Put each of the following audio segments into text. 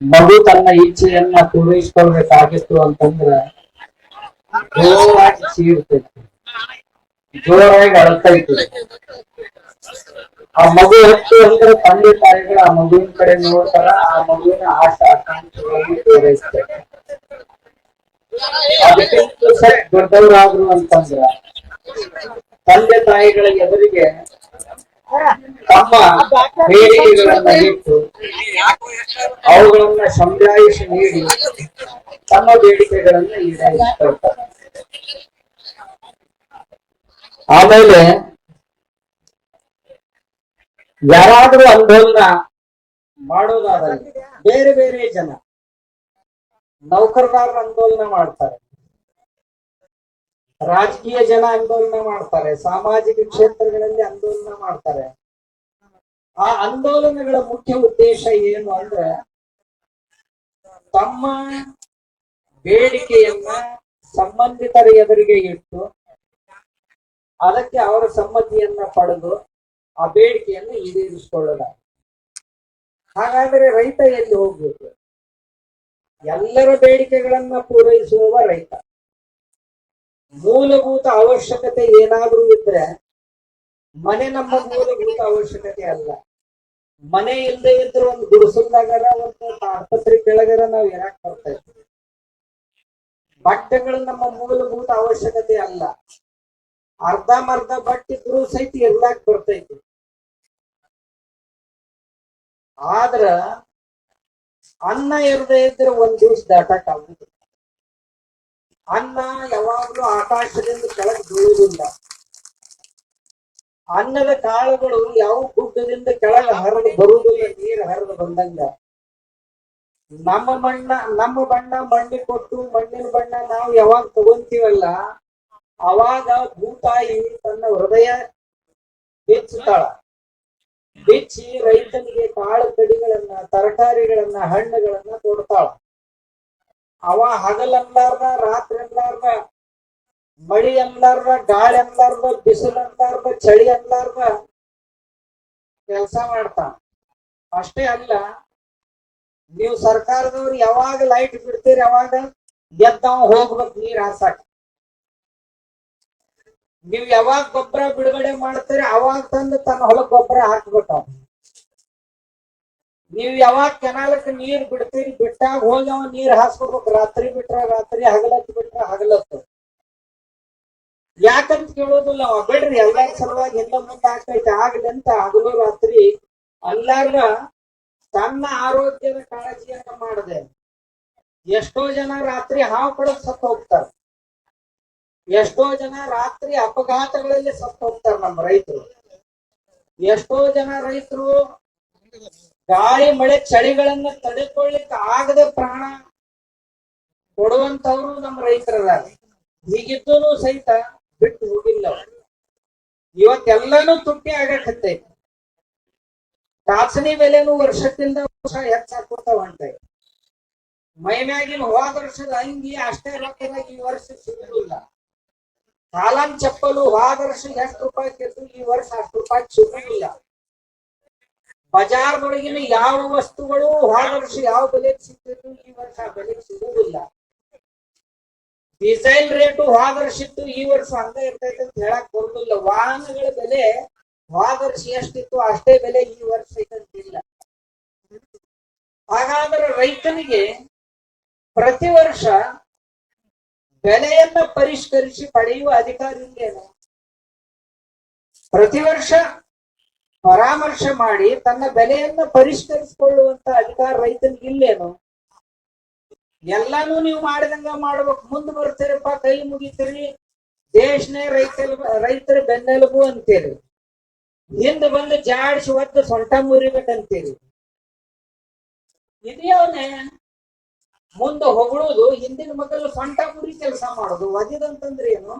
ಮಗು ತನ್ನ ಇಚ್ಛೆಯನ್ನ ಪೂರೈಸ್ಕೊಳ್ಬೇಕಾಗಿತ್ತು ಅಂತಂದ್ರ ಜೋರಾಗಿ ಚೀರ್ತೈತಿ ಜೋರಾಗಿ ಇತ್ತು. ಆ ಮಗು ಹೆಚ್ಚು ಅಂದ್ರೆ ತಂದೆ ತಾಯಿಗಳು ಆ ಮಗುವಿನ ಕಡೆ ನೋಡ್ತಾರ, ಆ ಮಗುವಿನ ಆಶ, ಆಕಾಂಕ್ಷೆಗಳನ್ನು ಪೂರೈಸ್ತಾರೆ. ಸರಿ ದೊಡ್ಡವರಾದ್ರು ಅಂತಂದ್ರ ತಂದೆ ತಾಯಿಗಳ ಎದುರಿಗೆ ತಮ್ಮ ಬೇಡಿಕೆಗಳನ್ನ ಇಟ್ಟು ಅವುಗಳನ್ನ ಸಮಜಾಯಿಷಿ ನೀಡಿ ತಮ್ಮ ಬೇಡಿಕೆಗಳನ್ನ ಈಡೇರಿಸ್ಕೊಳ್ತಾರೆ. ಆಮೇಲೆ ಯಾರಾದ್ರೂ ಆಂದೋಲನ ಮಾಡೋದಾದ್ರೆ ಬೇರೆ ಬೇರೆ ಜನ ನೌಕರದಾರರ ಆಂದೋಲನ ಮಾಡ್ತಾರೆ. ರಾಜಕೀಯ ಜನ ಆಂದೋಲನ ಮಾಡ್ತಾರೆ, ಸಾಮಾಜಿಕ ಕ್ಷೇತ್ರಗಳಲ್ಲಿ ಆಂದೋಲನ ಮಾಡ್ತಾರೆ. ಆ ಆಂದೋಲನಗಳ ಮುಖ್ಯ ಉದ್ದೇಶ ಏನು ಅಂದ್ರೆ ತಮ್ಮ ಬೇಡಿಕೆಯನ್ನ ಸಂಬಂಧಿತರ ಎದುರಿಗೆ ಇಟ್ಟು ಅದಕ್ಕೆ ಅವರ ಸಮ್ಮತಿಯನ್ನ ಪಡೆದು ಆ ಬೇಡಿಕೆಯನ್ನು ಈಡೇರಿಸಿಕೊಳ್ಳದ. ಹಾಗಾದ್ರೆ ರೈತ ಎಲ್ಲಿ ಹೋಗ್ಬೇಕು? ಎಲ್ಲರ ಬೇಡಿಕೆಗಳನ್ನ ಪೂರೈಸುವವ ರೈತ. ಮೂಲಭೂತ ಅವಶ್ಯಕತೆ ಏನಾದ್ರೂ ಇದ್ರೆ ಮನೆ ನಮ್ಮ ಮೂಲಭೂತ ಅವಶ್ಯಕತೆ ಅಲ್ಲ. ಮನೆ ಇಲ್ಲದೆ ಇದ್ರೆ ಒಂದು ಗುಡಿಸಲ್ದಾಗರ, ಒಂದು ಆಸ್ಪತ್ರೆ ಕೆಳಗರ ನಾವ್ ಇರಾಕ್ ಬರ್ತಾ ಇದ್ವಿ ಬಟ್ಟೆಗಳು ನಮ್ಮ ಮೂಲಭೂತ ಅವಶ್ಯಕತೆ ಅಲ್ಲ. ಅರ್ಧಮರ್ಧ ಬಟ್ಟಿದ್ರು ಸಹಿತ ಇರ್ಲಾಕ್ ಬರ್ತೈತಿ ಆದ್ರ ಅನ್ನ ಇರದೇ ಇದ್ರೆ ಒಂದ್ ದಿವ್ಸ ದಾಟಕ್ ಆಗುದಿಲ್ಲ. ಅನ್ನ ಯಾವಾಗ್ಲೂ ಆಕಾಶದಿಂದ ಕೆಳಗೆ ಬೀಳುವುದಿಲ್ಲ. ಅನ್ನದ ಕಾಳುಗಳು ಯಾವ ಗುಡ್ಡದಿಂದ ಕೆಳಗೆ ಹರಿದು ಬರುವುದಿಲ್ಲ, ನೀರು ಹರಿದು ಬಂದಂಗ. ನಮ್ಮ ಮಣ್ಣ, ನಮ್ಮ ಬಣ್ಣ ಮಣ್ಣಿ ಕೊಟ್ಟು, ಮಣ್ಣಿನ ಬಣ್ಣ ನಾವು ಯಾವಾಗ ತಗೊಂತೀವಲ್ಲ, ಅವಾಗ ಭೂತಾಯಿ ತನ್ನ ಹೃದಯ ಬಿಚ್ಚುತ್ತಾಳ ಬಿಚ್ಚಿ ರೈತನಿಗೆ ಕಾಳು ಕಡಿಗಳನ್ನ, ತರಕಾರಿಗಳನ್ನ, ಹಣ್ಣುಗಳನ್ನ ಕೊಡ್ತಾಳ. ಅವ ಹಗಲನ್ಲಾರ್ದ ರಾತ್ರಿ ಅನ್ಲಾರ್ದ ಮಳಿ ಅನ್ಲಾರ್ದ ಗಾಳಿ ಅನ್ಲಾರ್ದ ಬಿಸಿಲು ಅನ್ಲಾರ್ದ ಚಳಿ ಅನ್ಲಾರ್ದ ಕೆಲಸ ಮಾಡ್ತಾನ ಅಷ್ಟೇ ಅಲ್ಲ, ನೀವು ಸರ್ಕಾರದವ್ರು ಯಾವಾಗ ಲೈಟ್ ಬಿಡ್ತೀರಿ ಯಾವಾಗ ಎದ್ದವ ಹೋಗ್ಬೇಕು ನೀರ್ ಹಾಸಾಕ ನೀವ್ ಯಾವಾಗ ಗೊಬ್ಬರ ಬಿಡುಗಡೆ ಮಾಡ್ತೀರಿ ಅವಾಗ ತಂದು ತನ್ನ ಹೊಲಕ್ ಗೊಬ್ಬರ ಹಾಕ್ಬೇಕು. ನೀವ್ ಯಾವಾಗ ಕೆನಾಲಕ್ ನೀರ್ ಬಿಡ್ತೀರಿ, ಬಿಟ್ಟಾಗ ಹೋಗಿ ಅವ ನೀರ್ ಹಾಸ್ಕೋಬೇಕು. ರಾತ್ರಿ ಬಿಟ್ರ ರಾತ್ರಿ ಹಗಲತ್ ಬಿಟ್ರ ಹಗಲತ್ತು. ಯಾಕಂತ ಕೇಳೋದಿಲ್ಲ ಅವ. ಬಿಡ್ರಿ, ಎಲ್ಲಾರ ಸಲುವಾಗಿ ಹಿಂದ ಮುಂದೆ ಆಗ್ತೈತೆ. ಆಗದಂತ ಹಗಲು ರಾತ್ರಿ ಅಲ್ಲಾರ ತನ್ನ ಆರೋಗ್ಯದ ಕಾಳಜಿಯನ್ನ ಮಾಡದೆ. ಎಷ್ಟೋ ಜನ ರಾತ್ರಿ ಹಾವು ಕಡದ್ ಸತ್ತು ಹೋಗ್ತಾರ. ಎಷ್ಟೋ ಜನ ರಾತ್ರಿ ಅಪಘಾತಗಳಲ್ಲಿ ಸತ್ತು ಹೋಗ್ತಾರ ನಮ್ಮ ರೈತರು. ಎಷ್ಟೋ ಜನ ರೈತರು ಗಾಳಿ, ಮಳೆ ಚಳಿಗಳನ್ನ ತಡೆಕೊಳ್ಳಿಕ್ ಆಗದೆ ಪ್ರಾಣ ಕೊಡುವಂತವ್ರು ನಮ್ಮ ರೈತರದಾರ. ಹೀಗಿದ್ದೂ ಸಹಿತ ಬಿಟ್ಟು ಹೋಗಿಲ್ಲ. ಇವತ್ತೆಲ್ಲಾನು ತುಟ್ಟಿ ಆಗಕತ್ತೈತಿ. ಕಾಸನಿ ಬೆಲೆನು ವರ್ಷದಿಂದ ವರ್ಷ ಹೆಚ್ಚಾಕೋತ ಮೈ ಮ್ಯಾಗಿನ ಹೋದ ವರ್ಷದ ಅಂಗಿ ಅಷ್ಟೇ ರೊಕ್ಕದಾಗ ಈ ವರ್ಷ ಸಿಗುದಿಲ್ಲ. ಕಾಲಂ ಚಪ್ಪಲು ಹೋದ ವರ್ಷ ಎಷ್ಟು ರೂಪಾಯಿ ಈ ವರ್ಷ ಅಷ್ಟು ರೂಪಾಯಿ ಸಿಗುದಿಲ್ಲ. ಬಜಾರ್ದೊಳಗಿನ ಯಾವ ವಸ್ತುಗಳು ಹೋದ ವರ್ಷ ಯಾವ ಬೆಲೆ ಸಿಕ್ಕಿದ್ರು ಈ ವರ್ಷ ಬೆಲೆ ಸಿಗುವುದಿಲ್ಲ. ಡೀಸೆಲ್ ರೇಟು ಹೋದ ವರ್ಷ ಇತ್ತು ಈ ವರ್ಷ ಹಂಗ ಇರ್ತೈತೆ ಅಂತ ಹೇಳಕ್ ಬರುದಿಲ್ಲ. ವಾಹನಗಳ ಬೆಲೆ ಹೋದ ವರ್ಷ ಎಷ್ಟಿತ್ತು ಅಷ್ಟೇ ಬೆಲೆ ಈ ವರ್ಷ ಇದಂತಿಲ್ಲ ಹಾಗಾದ್ರೆ ರೈತನಿಗೆ ಪ್ರತಿ ವರ್ಷ ಬೆಲೆಯನ್ನ ಪರಿಷ್ಕರಿಸಿ ಪಡೆಯುವ ಅಧಿಕಾರ ಇಲ್ಲೇನು? ಪ್ರತಿ ವರ್ಷ ಪರಾಮರ್ಶೆ ಮಾಡಿ ತನ್ನ ಬೆಲೆಯನ್ನ ಪರಿಷ್ಕರಿಸಿಕೊಳ್ಳುವಂತ ಅಧಿಕಾರ ರೈತನಿಗೆ ಇಲ್ಲೇನು? ಎಲ್ಲಾನು ನೀವು ಮಾಡಿದಂಗ ಮಾಡ್ಬೇಕು. ಮುಂದೆ ಬರ್ತೀರಪ್ಪ, ಕೈ ಮುಗಿತೀರಿ. ದೇಶನೇ ರೈತ ರೈತರ ಬೆನ್ನೆಲುಬು ಅಂತೀರಿ. ಹಿಂದ ಬಂದು ಜಾಡಿಸಿ ಒದ್ದು ಸೊಂಟ ಮುರಿಬೇಕಂತೀರಿ. ಇದೆಯವನೇ? ಮುಂದೆ ಹೊಗಳುದು, ಹಿಂದಿನ ಮಕ್ಕಳು ಸೊಂಟ ಮುರಿ ಕೆಲಸ ಮಾಡೋದು. ಒದಿದಂತಂದ್ರೆ ಏನು?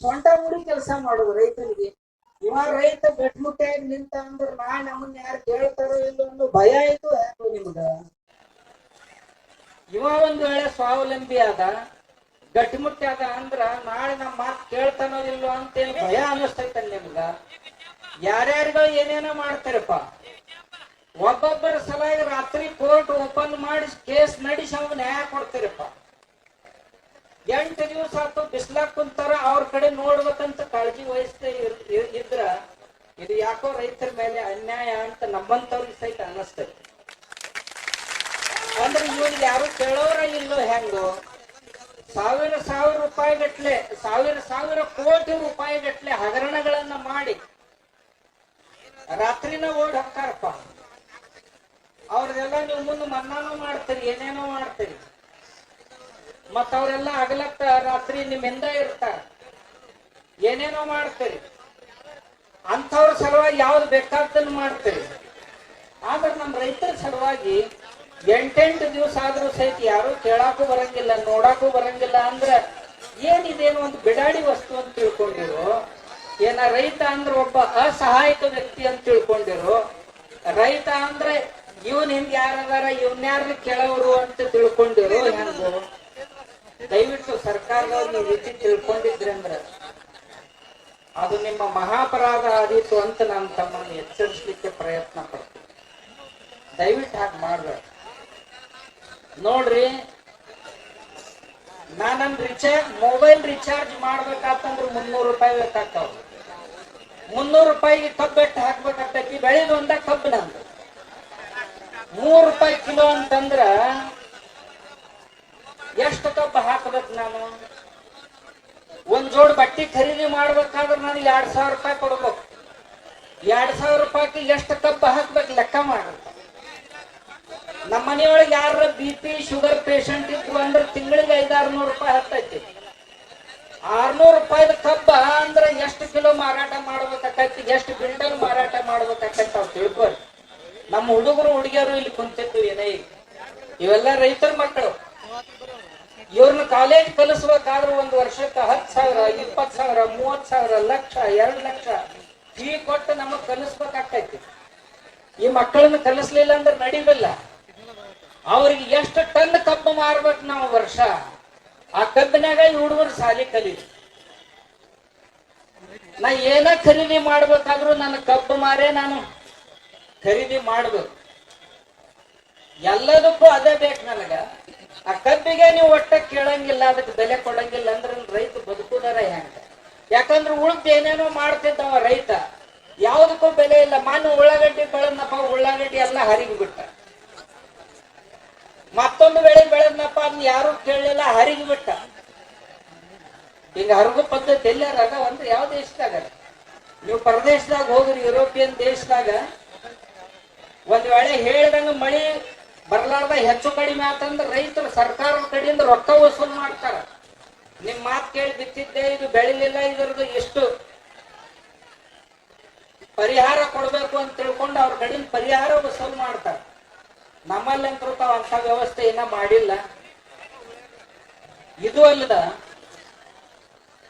ಸೊಂಟ ಮುರಿ ಕೆಲಸ ಮಾಡೋದು ರೈತನಿಗೆ. ಇವ ರೈತ ಗಟ್ಮುಟ್ಟಿಯಾಗಿ ನಿಂತ ಅಂದ್ರೆ ನಾ ನಮ್ಮನ್ನ ಯಾರು ಕೇಳ್ತಾರೋ ಇಲ್ಲೋ ಅನ್ನೋ ಭಯ ಆಯ್ತು ಯಾಕೋ ನಿಮ್ಗ? ಇವ ಒಂದ್ ವೇಳೆ ಸ್ವಾವಲಂಬಿ ಆದ ಗಟ್ಟಿಮುಟ್ಟಿ ಆದ ಅಂದ್ರ ನಾಳೆ ನಮ್ಮ ಮಾತು ಕೇಳ್ತಾನೋ ಇಲ್ಲೋ ಅಂತೇಳಿ ಭಯ ಅನಿಸ್ತೈತ ನಿಮ್ಗ? ಯಾರ್ಯಾರಿಗೋ ಏನೇನೋ ಮಾಡ್ತಾರಪ್ಪ. ಒಬ್ಬೊಬ್ಬರ ಸಲುವಾಗಿ ರಾತ್ರಿ ಕೋರ್ಟ್ ಓಪನ್ ಮಾಡಿ ಕೇಸ್ ನಡೆಸಿ ಅವ್ನ ನ್ಯಾಯ ಕೊಡ್ತೀರಪ್ಪ. ಎಂಟು ದಿವಸ ಆತು ಬಿಸ್ಲಾಕ್ ಕುಂತಾರ, ಅವ್ರ ಕಡೆ ನೋಡ್ಬೇಕಂತ ಕಾಳಜಿ ವಹಿಸ್ತೇ ಇದ್ರ ಇದು ಯಾಕೋ ರೈತರ ಮೇಲೆ ಅನ್ಯಾಯ ಅಂತ ನಮ್ಮಂತವ್ರಿಗೆ ಸಹಿತ ಅನ್ನಿಸ್ತೈತಿ ಅಂದ್ರೆ ಇವ್ರಿಗೆ ಯಾರು ಕೇಳೋರ ಇಲ್ಲೋ ಹೆಂಗೋ, ಸಾವಿರ ಸಾವಿರ ರೂಪಾಯಿ ಗಟ್ಲೆ ಸಾವಿರ ಸಾವಿರ ಕೋಟಿ ರೂಪಾಯಿ ಗಟ್ಲೆ ಹಗರಣಗಳನ್ನ ಮಾಡಿ ರಾತ್ರಿನ ಓಡ್ ಹಾಕಾರಪ್ಪ ಅವ್ರದೆಲ್ಲ ನೀವು ಮುಂದೆ ಮನ್ನಾನು ಮಾಡ್ತೀರಿ, ಏನೇನೋ ಮಾಡ್ತೀರಿ. ಮತ್ತ ಅವರೆಲ್ಲ ಹಗಲತ್ತ ರಾತ್ರಿ ನಿಮ್ಮಿಂದ ಇರ್ತಾರ. ಏನೇನೋ ಮಾಡ್ತೀರಿ. ಅಂಥವ್ರ ಸಲುವಾಗಿ ಯಾವ್ದು ಬೇಕಾದ್ದನ್ನು ಮಾಡ್ತೀರಿ. ಆದ್ರೆ ನಮ್ಮ ರೈತರ ಸಲುವಾಗಿ ಎಂಟೆಂಟು ದಿವಸ ಆದ್ರೂ ಸಹಿತ ಯಾರು ಕೇಳಾಕು ಬರಂಗಿಲ್ಲ ನೋಡಾಕು ಬರಂಗಿಲ್ಲ ಅಂದ್ರ ಏನಿದೇನು ಒಂದು ಬಿಡಾಡಿ ವಸ್ತು ಅಂತ ತಿಳ್ಕೊಂಡಿರು, ಏನ ರೈತ ಅಂದ್ರೆ ಒಬ್ಬ ಅಸಹಾಯಕ ವ್ಯಕ್ತಿ ಅಂತ ತಿಳ್ಕೊಂಡಿರು, ರೈತ ಅಂದ್ರೆ ಇವನ್ ಹಿಂದ್ ಯಾರದಾರ ಇವನ್ಯಾರ ಕೇಳೋರು ಅಂತ ತಿಳ್ಕೊಂಡಿರು ಹೆಂಗೋ ದಯವಿಟ್ಟು ಸರ್ಕಾರದವ್ರು ಒಂದು ರೀತಿ ತಿಳ್ಕೊಂಡಿದ್ರಿ ಅಂದ್ರ ಅದು ನಿಮ್ಮ ಮಹಾಪರಾಧ ಆದೀತು ಅಂತ ನಾನು ತಮ್ಮನ್ನು ಎಚ್ಚರಿಸಲಿಕ್ಕೆ ಪ್ರಯತ್ನ ಪಡ್ತೀನಿ. ದಯವಿಟ್ಟು ಹಾಗೆ ಮಾಡ್ಬೇಡಿ. ನೋಡ್ರಿ, ನಾನನ್ ರಿಚಾರ್ಜ್ ಮೊಬೈಲ್ ರಿಚಾರ್ಜ್ ಮಾಡ್ಬೇಕಾತಂದ್ರೆ ಮುನ್ನೂರು ರೂಪಾಯಿ ಬೇಕಾಗ್ತಾವ ಮುನ್ನೂರು ರೂಪಾಯಿಗೆ ಕಬ್ಬೆಟ್ಟು ಹಾಕ್ಬೇಕಾಗ್ತೈತಿ? ಬೆಳೆದು ಒಂದ ಕಬ್ಬು ನಂದು. ಮೂರು ರೂಪಾಯಿ ಕಿಲೋ ಅಂತಂದ್ರ ಎಷ್ಟು ತಪ್ಪ ಹಾಕಬೇಕು ನಾನು? ಒಂದ್ ಜೋಡ್ ಬಟ್ಟೆ ಖರೀದಿ ಮಾಡ್ಬೇಕಾದ್ರೆ ನಾನು ಎರಡ್ ಸಾವಿರ ರೂಪಾಯಿ ಕೊಡ್ಬೇಕು. ಎರಡ್ ಸಾವಿರ ರೂಪಾಯಿಗೆ ಎಷ್ಟು ತಪ್ಪ ಹಾಕ್ಬೇಕು ಲೆಕ್ಕ ಮಾಡ್ರಿ ನಮ್ಮ ಮನೆಯೊಳಗೆ ಯಾರ ಬಿ ಪಿ ಶುಗರ್ ಪೇಷಂಟ್ ಇದ್ರು ಅಂದ್ರೆ ತಿಂಗಳಿಗೆ ಐದಾರು ನೂರು ರೂಪಾಯಿ ಹತ್ತೈತಿ. ಆರ್ನೂರು ರೂಪಾಯಿದ ತಪ್ಪ ಅಂದ್ರೆ ಎಷ್ಟು ಕಿಲೋ ಮಾರಾಟ ಮಾಡ್ಬೇಕಾಕೈತಿ, ಎಷ್ಟು ಕ್ವಿಂಟಲ್ ಮಾರಾಟ ಮಾಡ್ಬೇಕಾಕೈತಿ ಅವ್ರು ತಿಳ್ಕೊರಿ. ನಮ್ಮ ಹುಡುಗರು, ಹುಡುಗಿಯರು ಇಲ್ಲಿ ಕುಂತಿದ್ದು ಏನೇ. ಇವೆಲ್ಲ ರೈತರ ಮಕ್ಕಳು. ಇವ್ರನ್ನ ಕಾಲೇಜ್ ಕಲಿಸ್ಬೇಕಾದ್ರೆ ಒಂದು ವರ್ಷಕ್ಕೆ ಹತ್ತು ಸಾವಿರ, ಇಪ್ಪತ್ತು ಸಾವಿರ, ಮೂವತ್ತು ಸಾವಿರ, ಲಕ್ಷ, ಎರಡು ಲಕ್ಷ ಫೀ ಕೊಟ್ಟು ನಮಗ್ ಕಲಿಸ್ಬೇಕಾಗ್ತೈತಿ. ಈ ಮಕ್ಕಳನ್ನ ಕಲಿಸ್ಲಿಲ್ಲ ಅಂದ್ರೆ ನಡಿಬಲ್ಲ ಅವ್ರಿಗೆ ಎಷ್ಟು ಟನ್ ಕಬ್ಬು ಮಾರ್ಬೇಕು ನಾವು ವರ್ಷ? ಆ ಕಬ್ಬಿನಾಗ ಈ ಹುಡುಗರು ಸಾಲಿ ಕಲಿ ನಾ ಏನ ಖರೀದಿ ಮಾಡ್ಬೇಕಾದ್ರೂ ನನ್ನ ಕಬ್ಬು ಮಾರೇ ನಾನು ಖರೀದಿ ಮಾಡ್ಬೇಕು. ಎಲ್ಲದಕ್ಕೂ ಅದೇ ಬೇಕು ನನಗ. ಆ ಕಬ್ಬಿಗೆ ನೀವು ಒಟ್ಟ ಕೇಳಂಗಿಲ್ಲ, ಅದಕ್ಕೆ ಬೆಲೆ ಕೊಡಂಗಿಲ್ಲ ಅಂದ್ರೆ ರೈತ ಬದುಕುದಾರ ಹೆಂಗ? ಯಾಕಂದ್ರೆ ಉಳ್ದ ಏನೇನೋ ಮಾಡ್ತಿದ್ದವ ರೈತ, ಯಾವ್ದಕ್ಕೂ ಬೆಲೆ ಇಲ್ಲ. ಮಾನು ಉಳ್ಳಾಗಡ್ಡಿ ಬೆಳೆದ್ನಪ್ಪ, ಉಳ್ಳಾಗಡ್ಡಿ ಎಲ್ಲ ಹರಿಗಿಬಿಟ್ಟ ಮತ್ತೊಂದು ಬೆಳೆ ಬೆಳೆದ್ನಪ್ಪ ಅದನ್ನ ಯಾರು ಕೇಳಲಿಲ್ಲ ಹರಿಗಿ ಬಿಟ್ಟ. ಈಗ ಹರಗು ಪದ್ಧತಿ ಎಲ್ಲಾರ ಅಂದ್ರೆ ಯಾವ ದೇಶದಾಗ ನೀವು ಪ್ರದೇಶದಾಗ ಹೋಗ್ರಿ ಯುರೋಪಿಯನ್ ದೇಶದಾಗ, ಒಂದ್ ವೇಳೆ ಹೇಳ್ದಂಗ ಮಳಿ ಬರ್ಲಾರ್ದ ಹೆಚ್ಚು ಕಡಿಮೆ ಆತಂದ್ರ ರೈತರು ಸರ್ಕಾರದ ಕಡೆಯಿಂದ ರೊಕ್ಕ ವಸೂಲ್ ಮಾಡ್ತಾರ. ನಿಮ್ ಮಾತ್ ಕೇಳಿ ಬಿತ್ತಿದ್ದೆ, ಇದು ಬೆಳಿಲಿಲ್ಲ ಇದರದು ಎಷ್ಟು ಪರಿಹಾರ ಕೊಡಬೇಕು ಅಂತ ತಿಳ್ಕೊಂಡು ಅವ್ರ ಕಡೆಯಿಂದ ಪರಿಹಾರ ವಸೂಲ್ ಮಾಡ್ತಾರ. ನಮ್ಮಲ್ಲಂತರೂ ತಾವ್ ಅಂತ ವ್ಯವಸ್ಥೆ ಏನ ಮಾಡಿಲ್ಲ. ಇದು ಅಲ್ಲದ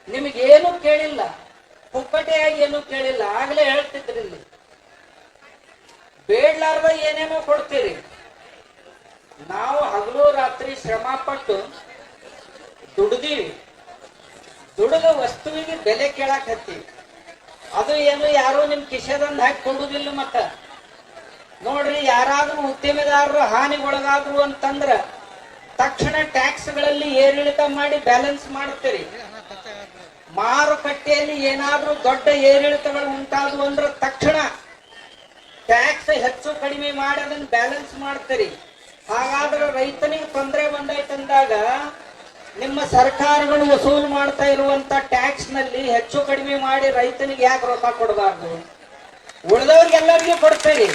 ನಿಮಗೇನು ಕೇಳಿಲ್ಲ ಪುಕ್ಕಟೆಯಾಗಿ ಏನು ಕೇಳಿಲ್ಲ, ಆಗ್ಲೇ ಹೇಳ್ತಿದ್ರಿ ಇಲ್ಲಿ. ಬೇಡ್ಲಾರ್ದ ಏನೇನೋ ಕೊಡ್ತೀರಿ. ನಾವು ಹಗಲು ರಾತ್ರಿ ಶ್ರಮ ಪಟ್ಟು ದುಡ್ದೀವಿ. ದುಡಿದ ವಸ್ತುವಿಗೆ ಬೆಲೆ ಕೇಳಕ್ ಹತ್ತೀವಿ. ಅದು ಏನು ಯಾರು ನಿಮ್ ಕಿಶೆದಂದ್ ಹಾಕಿ ಕೊಡುದಿಲ್ಲ ಮತ್ತ. ನೋಡ್ರಿ ಯಾರಾದ್ರೂ ಉದ್ಯಮಿದಾರರು ಹಾನಿಗೊಳಗಾದ್ರು ಅಂತಂದ್ರ ತಕ್ಷಣ ಟ್ಯಾಕ್ಸ್ಗಳಲ್ಲಿ ಏರಿಳಿತ ಮಾಡಿ ಬ್ಯಾಲೆನ್ಸ್ ಮಾಡುತ್ತೀರಿ ಮಾರುಕಟ್ಟೆಯಲ್ಲಿ ಏನಾದ್ರೂ ದೊಡ್ಡ ಏರಿಳಿತಗಳು ಉಂಟಾದವು ಅಂದ್ರೆ ತಕ್ಷಣ ಟ್ಯಾಕ್ಸ್ ಹೆಚ್ಚು ಕಡಿಮೆ ಮಾಡಿ ಅದನ್ನ ಬ್ಯಾಲೆನ್ಸ್ ಮಾಡ್ತೀರಿ. ಹಾಗಾದ್ರೆ ರೈತನಿಗೆ ತೊಂದರೆ ಅಂದಾಗ ನಿಮ್ಮ ಸರ್ಕಾರಗಳು ವಸೂಲು ಮಾಡ್ತಾ ಇರುವಂತ ಟ್ಯಾಕ್ಸ್ನಲ್ಲಿ ಹೆಚ್ಚು ಕಡಿಮೆ ಮಾಡಿ ರೈತನಿಗೆ ಯಾಕೆ ರೊಕ್ಕ ಕೊಡಬಾರ್ದು? ಉಳಿದವ್ರಿಗೆಲ್ಲರಿಗೂ ಕೊಡ್ತೀರಿ.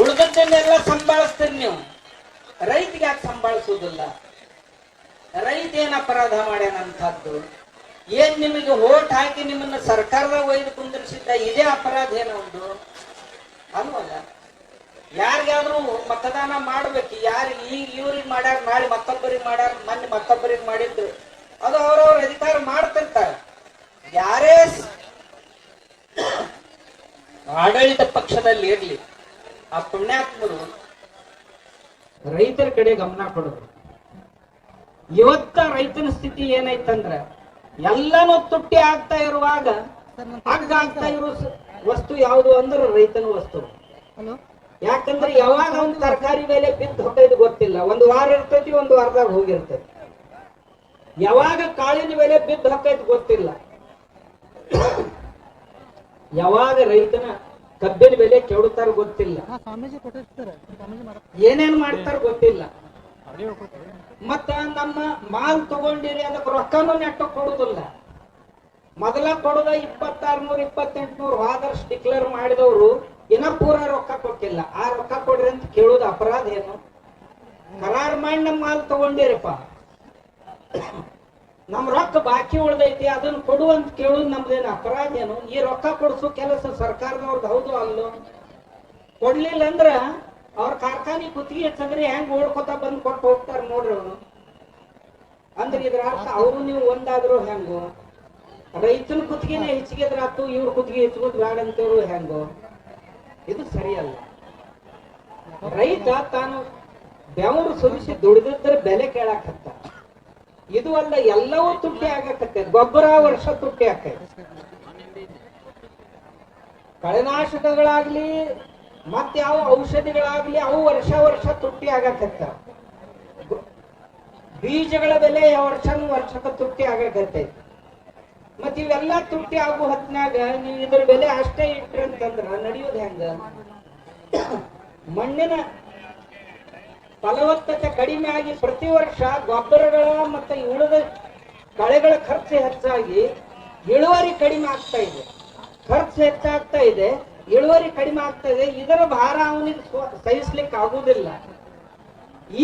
ಉಳಿದದ್ದನ್ನೆಲ್ಲ ಸಂಭಾಳಿಸ್ತೀರಿ ನೀವು. ರೈತಿಗೆ ಯಾಕೆ ಸಂಭಾಳಿಸುವುದಿಲ್ಲ? ರೈತ ಏನ್ ಅಪರಾಧ ಮಾಡ್ಯಾನಂತದ್ದು ಏನ್ ನಿಮಗೆ ಓಟ್ ಹಾಕಿ ನಿಮ್ಮನ್ನ ಸರ್ಕಾರದ ಒಯ್ದು ಕುಂದಿರಿಸಿದ್ದ ಇದೇ ಅಪರಾಧ ಏನೊಂದು ಅಲ್ವಲ್ಲ? ಯಾರಿಗಾದ್ರೂ ಮತದಾನ ಮಾಡ್ಬೇಕು. ಯಾರು ಈ ಇವ್ರಿಗೆ ಮಾಡ್ಯಾರ, ನಾಳೆ ಮತ್ತೊಬ್ಬರಿಗೆ ಮಾಡ್ಯಾರ, ಮೊನ್ನೆ ಮತ್ತೊಬ್ಬರಿಗೆ ಮಾಡಿದ್ರು ಅದು ಅವ್ರವ್ರ ಅಧಿಕಾರ ಮಾಡ್ತಿರ್ತಾರೆ. ಯಾರೇ ಆಡಳಿತ ಪಕ್ಷದಲ್ಲಿ ಇರ್ಲಿ, ಆ ಪುಣ್ಯಾತ್ಮರು ರೈತರ ಕಡೆ ಗಮನ ಕೊಡೋದು. ಇವತ್ತ ರೈತನ ಸ್ಥಿತಿ ಏನೈತಂದ್ರ ಎಲ್ಲಾನು ತುಟ್ಟಿ ಆಗ್ತಾ ಇರುವಾಗ ಆಗ್ತಾ ಇರೋ ವಸ್ತು ಯಾವುದು ಅಂದ್ರೆ ರೈತನ ವಸ್ತು. ಯಾಕಂದ್ರೆ ಯಾವಾಗ ಒಂದು ತರಕಾರಿ ಮೇಲೆ ಬಿದ್ದು ಹೊಟ್ಟೆದು ಗೊತ್ತಿಲ್ಲ. ಒಂದು ವಾರ ಇರ್ತೈತಿ ಒಂದು ವಾರದಾಗ ಹೋಗಿರ್ತೈತಿ. ಯಾವಾಗ ಕಾಳಿನ ಮೇಲೆ ಬಿದ್ದು ಹೋಗೈತಿ ಗೊತ್ತಿಲ್ಲ. ಯಾವಾಗ ರೈತನ ಕಬ್ಬಿನ ಬೆಲೆ ಕೆಡುತ್ತಾರ ಗೊತ್ತಿಲ್ಲ. ಏನೇನ್ ಮಾಡ್ತಾರ ಗೊತ್ತಿಲ್ಲ. ಮತ್ತ ನಮ್ಮ ಮಾಲ್ ತಗೊಂಡಿರಿ ಅದಕ್ಕೆ ರೊಕ್ಕನೂ ನೆಟ್ಟ ಕೊಡುದಿಲ್ಲ. ಮೊದಲ ಕೊಡುದ ಇಪ್ಪತ್ತೆಂಟು ಇಪ್ಪತ್ತೆಂಟ್ನೂರ್ ಆದರ್ಶ್ ಡಿಕ್ಲೇರ್ ಮಾಡಿದವರು ಇನ್ನ ಪೂರ ರೊಕ್ಕ ಕೊಟ್ಟಿಲ್ಲ. ಆ ರೊಕ್ಕ ಕೊಡ್ರಿ ಅಂತ ಕೇಳೋದು ಅಪರಾಧ ಏನು? ಕರಾರ್ ಮಾಡಿ ನಮ್ಮ ಮಾಲ್ ತಗೊಂಡಿರಪ್ಪ. ನಮ್ ರೊಕ್ಕ ಬಾಕಿ ಉಳ್ದೈತಿ, ಅದನ್ನ ಕೊಡು ಅಂತ ಕೇಳೋದು ನಮ್ದೇನು ಅಪರಾಧ ಏನು? ಈ ರೊಕ್ಕ ಕೊಡ್ಸೋ ಕೆಲಸ ಸರ್ಕಾರದವ್ರದ್ದು ಹೌದು ಅಲ್ಲೋ? ಕೊಡ್ಲಿಲ್ಲ ಅಂದ್ರ ಅವ್ರ ಕಾರ್ಖಾನೆ ಕುತ್ತಿಗೆ ಹೆಚ್ಚಂದ್ರೆ ಹೆಂಗ್ ಓಡ್ಕೊತ ಬಂದ್ ಕೊಟ್ಟು ಹೋಗ್ತಾರ ನೋಡ್ರಿ ಅವನು ಅಂದ್ರೆ ಇದ್ರ ಅರ್ಥ ಅವರು ನೀವು ಒಂದಾದ್ರು ಹೆಂಗು? ರೈತನ ಕುತ್ತಿಗೆನೇ ಹೆಚ್ಚಿಗೆದ್ರಾತು ಇವ್ರ ಕುತ್ತಿಗೆ ಹೆಚ್ಚಿಗೆ ಬೇಡ ಅಂತೇಳು ಹೆಂಗು? ಇದು ಸರಿಯಲ್ಲ. ರೈತ ತಾನು ಬೆವರು ಸುರಿಸಿ ದುಡಿದಿದ್ರೆ ಬೆಲೆ ಕೇಳಾಕತ್ತ. ಇದು ಅಲ್ಲ, ಎಲ್ಲವೂ ತುಟ್ಟಿ ಆಗಕತ್ತೆ ಗೊಬ್ಬರ ವರ್ಷ ತುಟ್ಟಿ ಆಕೈತೆ ಕಳೆನಾಶಕಗಳಾಗ್ಲಿ ಯಾವ ಔಷಧಿಗಳಾಗ್ಲಿ, ಅವು ವರ್ಷ ವರ್ಷ ತುಟ್ಟಿ ಆಗಕತ್ತ ಬೀಜಗಳ ಬೆಲೆ ವರ್ಷನೂ ವರ್ಷಕ್ಕೆ ತುಟ್ಟಿ ಆಗಕತ್ತೈತಿ. ಮತ್ ಇವೆಲ್ಲ ತುಟ್ಟಿ ಆಗೋ ಹೊತ್ನಾಗ ನೀವು ಇದ್ರ ಬೆಲೆ ಅಷ್ಟೇ ಇಟ್ರಿ ಅಂತಂದ್ರ ನಡೆಯೋದು ಹೆಂಗ? ಮಣ್ಣಿನ ಫಲವತ್ತತೆ ಕಡಿಮೆ ಆಗಿ ಪ್ರತಿ ವರ್ಷ ಗೊಬ್ಬರಗಳ ಮತ್ತೆ ಉಳಿದ ಕಳೆಗಳ ಖರ್ಚು ಹೆಚ್ಚಾಗಿ ಇಳುವರಿ ಕಡಿಮೆ ಆಗ್ತಾ ಇದೆ. ಖರ್ಚು ಹೆಚ್ಚಾಗ್ತಾ ಇದೆ, ಇಳುವರಿ ಕಡಿಮೆ ಆಗ್ತಾ ಇದೆ, ಇದರ ಭಾರ ಅವನಿಗೆ ಸಹಿಸ್ಲಿಕ್ಕೆ ಆಗುವುದಿಲ್ಲ